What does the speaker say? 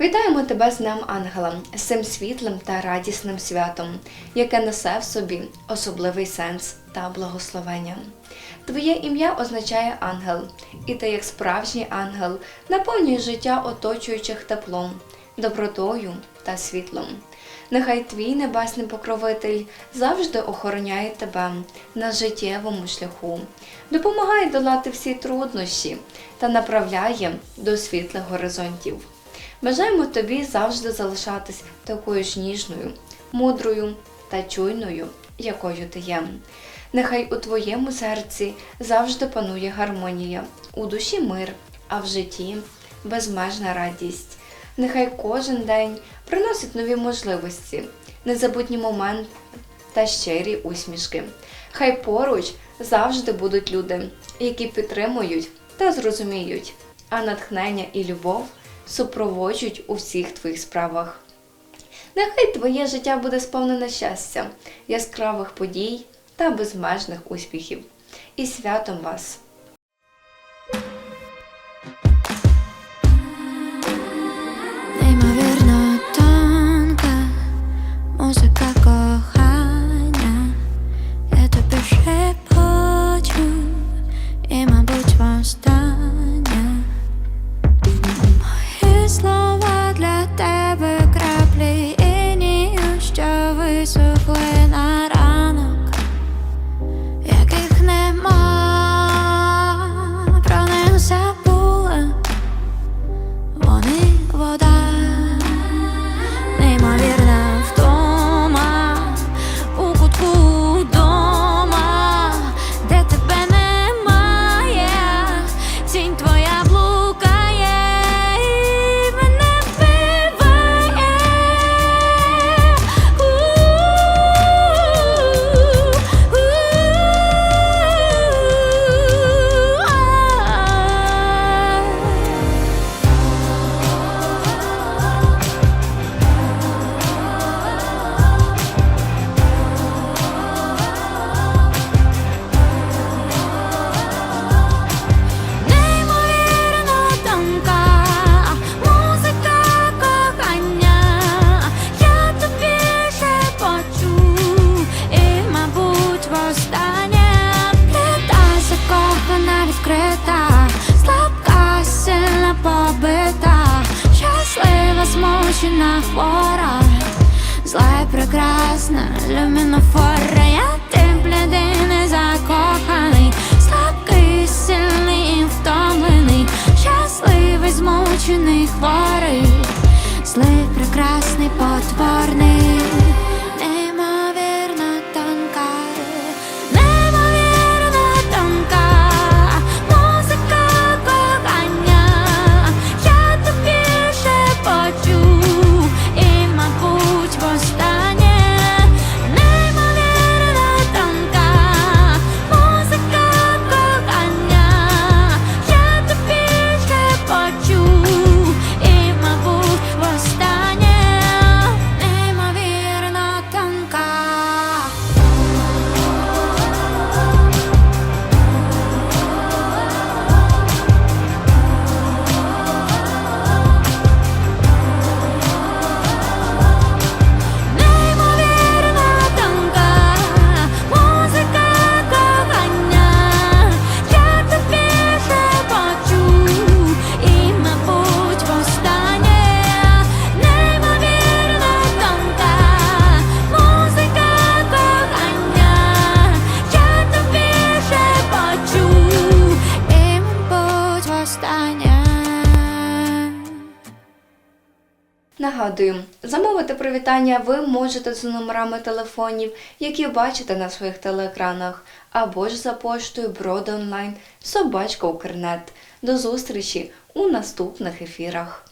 Вітаємо тебе з Днем Ангела, з цим світлим та радісним святом, яке несе в собі особливий сенс та благословення. Твоє ім'я означає ангел, і ти, як справжній ангел, наповнюєш життя оточуючих теплом, добротою та світлом. Нехай твій небесний покровитель завжди охороняє тебе на життєвому шляху, допомагає долати всі труднощі та направляє до світлих горизонтів. Бажаємо тобі завжди залишатись такою ж ніжною, мудрою та чуйною, якою ти є. Нехай у твоєму серці завжди панує гармонія, у душі мир, а в житті безмежна радість. Нехай кожен день приносить нові можливості, незабутні моменти та щирі усмішки. Хай поруч завжди будуть люди, які підтримують та зрозуміють, а натхнення і любов супроводжують у всіх твоїх справах. Нехай твоє життя буде сповнене щастя, яскравих подій та безмежних успіхів. І святом вас! Змучена хвора, зла й прекрасна люмінофора, я тим блідий не закоханий, слабкий, сильний і втомлений, щасливий, змучений, хворий, злий, прекрасний, потворний, Нагадую, замовити привітання ви можете за номерами телефонів, які бачите на своїх телеекранах, або ж за поштою Бродонлайн собачка Укрнет. До зустрічі у наступних ефірах.